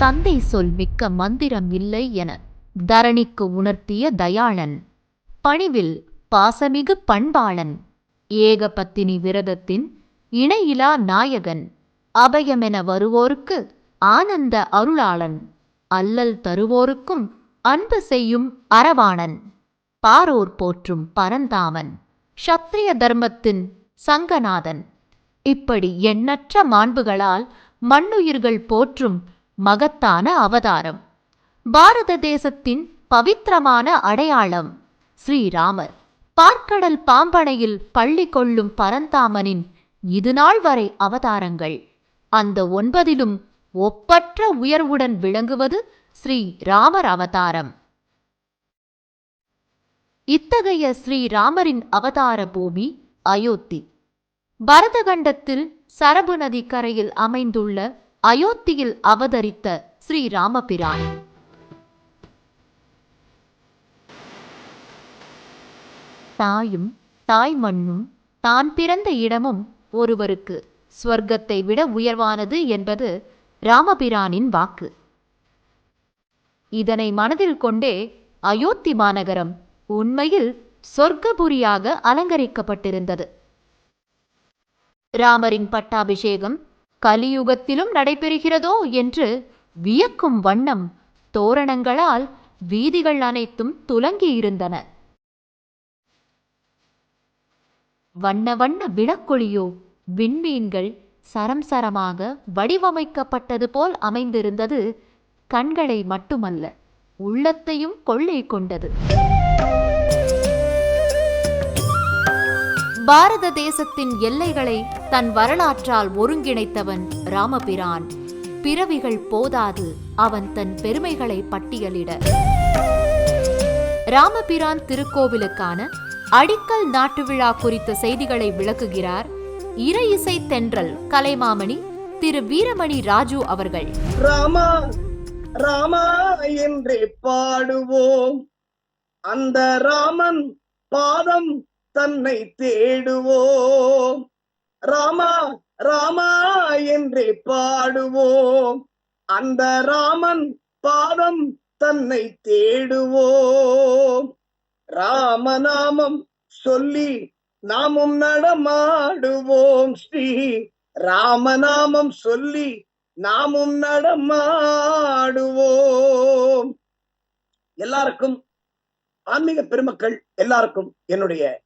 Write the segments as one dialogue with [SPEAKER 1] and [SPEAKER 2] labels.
[SPEAKER 1] தந்தை சொல் மிக்க மந்திரம் இல்லை என தரணிக்கு உணர்த்திய தயாளன். பணிவில் பாசமிகு பண்பாளன் ஏகபத்தினி விரதத்தின் இணையிலா நாயகன் அபயமென வருவோருக்கு ஆனந்த அருளாளன் அல்லல் தருவோருக்கும் அன்பு செய்யும் அரவாணன். பாரோர் போற்றும் பரந்தாமன் சத்திரிய தர்மத்தின் சங்கநாதன். இப்படி எண்ணற்ற மாண்புகளால் மண்ணுயிர்கள் போற்றும் மகத்தான அவதாரம். பாரத தேசத்தின் பவித்திரமான அடையாளம் ஸ்ரீராமர். பார்க்கடல் பாம்பனையில் பள்ளி கொள்ளும் பரந்தாமனின் இதுநாள் வரை அவதாரங்கள். அந்த ஒன்பதிலும் ஒப்பற்ற உயர்வுடன் விளங்குவது ஸ்ரீ ராமர் அவதாரம். இத்தகைய ஸ்ரீராமரின் அவதார பூமி அயோத்தி. பரதகண்டத்தில் சரபு நதி கரையில் அமைந்துள்ள அயோத்தியில் அவதரித்த ஸ்ரீராமபிரான். தாயும் தாய் மண்ணும் தான் பிறந்த இடமும் ஒருவருக்கு ஸ்வர்க்கத்தை விட உயர்வானது என்பது ராமபிரானின் வாக்கு. இதனை மனதில் கொண்டே அயோத்தி மாநகரம் உண்மையில் சொர்க்கபுரியாக அலங்கரிக்கப்பட்டிருந்தது. ராமரின் பட்டாபிஷேகம் கலியுகத்திலும் நடைபெறுகிறதோ என்று வியக்கும் வண்ணம் தோரணங்களால் வீதிகள் அனைத்தும் துலங்கியிருந்தன. வண்ண வண்ண விளக்கொளியோ விண்மீன்கள் சரம் சரமாக வடிவமைக்கப்பட்டது போல் அமைந்திருந்தது கண்களை மட்டுமல்ல உள்ளத்தையும் கொள்ளை கொண்டது. பாரத தேசத்தின் எல்லைகளை தன் வரலாற்றால் ஒருங்கிணைத்தவன் ராமபிரான். பிறவிகள் போதாது அவன் தன் பெருமைகளை பட்டியலிட. ராமபிரான் திருக்கோவிலுக்கான அடிக்கல் நாட்டு விழா குறித்த செய்திகளை விளக்குகிறார் இறை இசை தென்றல் கலைமாமணி திரு வீரமணி ராஜு அவர்கள்.
[SPEAKER 2] ராமா ராமா என்றே பாடுவோம். அந்த ராமன் பாதம் தன்னை தேடுவோம். ராமா ராமா என்றே பாடுவோம். அந்த ராமன் பாதம் தன்னை தேடுவோம். ராமநாமம் சொல்லி நாமும் நடமாடுவோம். ஸ்ரீ ராமநாமம் சொல்லி நாமும் நடமாடுவோம். எல்லாருக்கும் ஆன்மீக பெருமக்கள் எல்லாருக்கும் என்னுடைய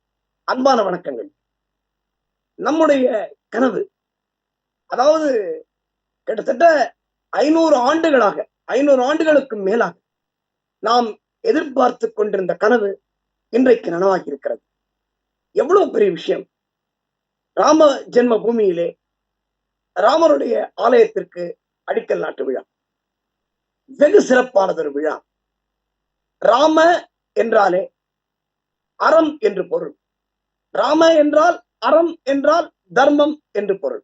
[SPEAKER 2] அன்பான வணக்கங்கள். நம்முடைய கனவு அதாவது கிட்டத்தட்ட ஐநூறு ஆண்டுகளாக ஐநூறு ஆண்டுகளுக்கு மேலாக நாம் எதிர்பார்த்து கொண்டிருந்த கனவு இன்றைக்கு நனவாகி இருக்கிறது எவ்வளவு பெரிய விஷயம். ராம ஜென்ம பூமியிலே ராமருடைய ஆலயத்திற்கு அடிக்கல் நாட்டு விழா. வெகு சிறப்பானதொரு விழா. ராம என்றாலே அறம் என்று பொருள். ராம என்றால் அறம் என்றால் தர்மம் என்று பொருள்.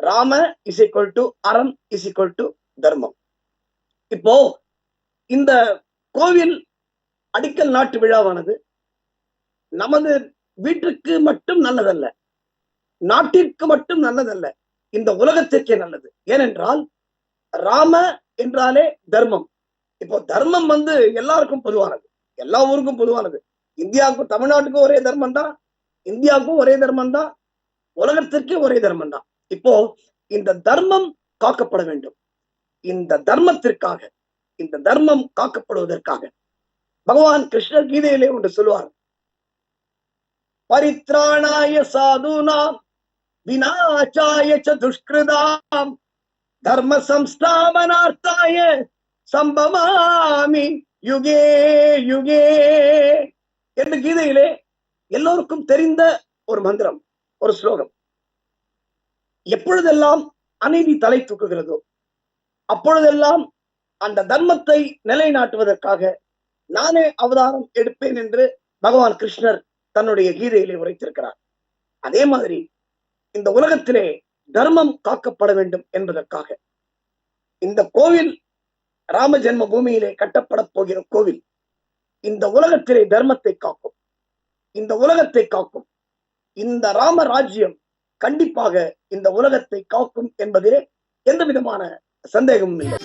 [SPEAKER 2] ராம இஸ் ஈக்குவல் டு அறம் இஸ் ஈக்குவல் டு தர்மம். இப்போ இந்த கோவில் அடிக்கல் நாட்டு விழாவானது நமது வீட்டிற்கு மட்டும் நல்லதல்ல நாட்டிற்கு மட்டும் நல்லதல்ல இந்த உலகத்திற்கே நல்லது. ஏனென்றால் ராம என்றாலே தர்மம். இப்போ தர்மம் வந்து எல்லாருக்கும் பொதுவானது எல்லா ஊருக்கும் பொதுவானது. இந்தியாவுக்கும் தமிழ்நாட்டுக்கும் ஒரே தர்மம் தான் இந்தியாவுக்கும் ஒரே தர்மம் தான் உலகத்திற்கே ஒரே தர்மம் தான் இப்போ இந்த தர்மம் காக்கப்பட வேண்டும். இந்த தர்மத்திற்காக இந்த தர்மம் காக்கப்படுவதற்காக பகவான் கிருஷ்ணர் கீதையிலே ஒன்று சொல்லுவார். பரித்ராணாய சாதுனாம் வினாச்சாய ச துஷ்கிருதாம் தர்ம சம்ஸ்தாபனார்த்தாய சம்பவாமி யுகே யுகே. என்று கீதையிலே எல்லோருக்கும் தெரிந்த ஒரு மந்திரம் ஒரு ஸ்லோகம். எப்பொழுதெல்லாம் அநீதி தலை தூக்குகிறதோ அப்பொழுதெல்லாம் அந்த தர்மத்தை நிலைநாட்டுவதற்காக நானே அவதாரம் எடுப்பேன் என்று பகவான் கிருஷ்ணர் தன்னுடைய கீதையிலே உரைத்திருக்கிறார். அதே மாதிரி இந்த உலகத்திலே தர்மம் காக்கப்பட வேண்டும் என்பதற்காக இந்த கோவில் ராம ஜென்ம பூமியிலே கட்டப்பட போகிற கோவில் இந்த உலகத்திலே தர்மத்தை காக்கும். இந்த உலகத்தை காக்கும். இந்த ராம ராஜ்யம் கண்டிப்பாக இந்த உலகத்தை காக்கும் என்பதிலே எந்த விதமான சந்தேகமும் இல்லை.